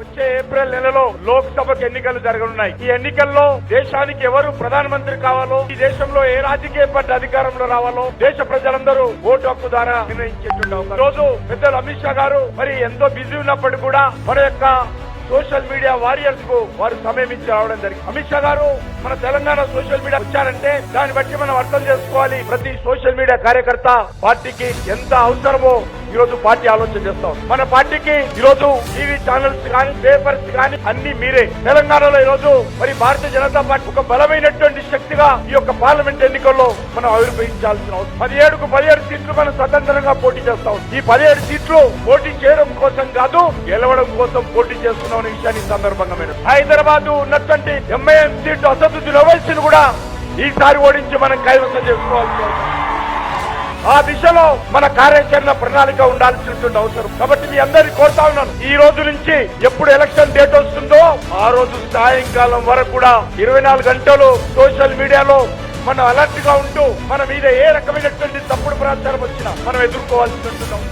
వచ్చే ఏప్రిల్ నెలలో లోక్సభకు ఎన్నికలు జరగనున్నాయి. ఈ ఎన్నికల్లో దేశానికి ఎవరు ప్రధానమంత్రి కావాలో ఈ దేశంలో ఏ రాజకీయ పార్టీ అధికారంలో రావాలో దేశ ప్రజలందరూ ఓటు హక్కు ద్వారా నిర్ణయించేటువంటి రోజు పెద్దలు అమిత్ షా గారు మరి ఎంతో బిజీ ఉన్నప్పటికీ కూడా మన యొక్క సోషల్ మీడియా వారియర్స్కు వారు సమయం ఇచ్చి రావడం జరిగింది. అమిత్ షా గారు మన తెలంగాణ సోషల్ మీడియా వచ్చారంటే దాన్ని బట్టి మనం అర్థం చేసుకోవాలి. ప్రతి సోషల్ మీడియా కార్యకర్త పార్టీకి ఎంత అవసరమో ఈరోజు పార్టీ ఆలోచన చేస్తాం. మన పార్టీకి ఈరోజు టీవీ ఛానల్స్ కానీ పేపర్స్ కానీ అన్ని మీరే. తెలంగాణలో ఈరోజు రోజు మరి భారతీయ జనతా పార్టీ ఒక బలమైనటువంటి శక్తిగా ఈ యొక్క పార్లమెంట్ ఎన్నికల్లో మనం ఆవిర్భవించాల్సిన అవసరం. పదిహేడుకు పదిహేడు సీట్లు మనం స్వతంత్రంగా పోటీ చేస్తాం. ఈ పదిహేడు సీట్లు పోటీ చేయడం కోసం కాదు గెలవడం కోసం పోటీ చేస్తున్నాం అనే విషయాన్ని సందర్భంగా మీరు. హైదరాబాద్ ఉన్నటువంటి ఎంఐఎం సీటు అసదుద్దీన్ ఓవైసీని కూడా ఈసారి ఓడించి మనం కైవసం చేసుకోవాల్సి ఆ దిశలో మన కార్యాచరణ ప్రణాళిక ఉండాల్సినటువంటి అవసరం. కాబట్టి మీ అందరినీ కోరుతా ఉన్నాను. ఈ రోజు నుంచి ఎప్పుడు ఎలక్షన్ డేట్ వస్తుందో ఆ రోజు సాయంకాలం వరకు కూడా ఇరవై నాలుగు గంటలు సోషల్ మీడియాలో మనం అలర్ట్గా ఉంటూ మన మీద ఏ రకమైనటువంటి తప్పుడు ప్రచారం వచ్చినా మనం ఎదుర్కోవాల్సి ఉంటున్నాం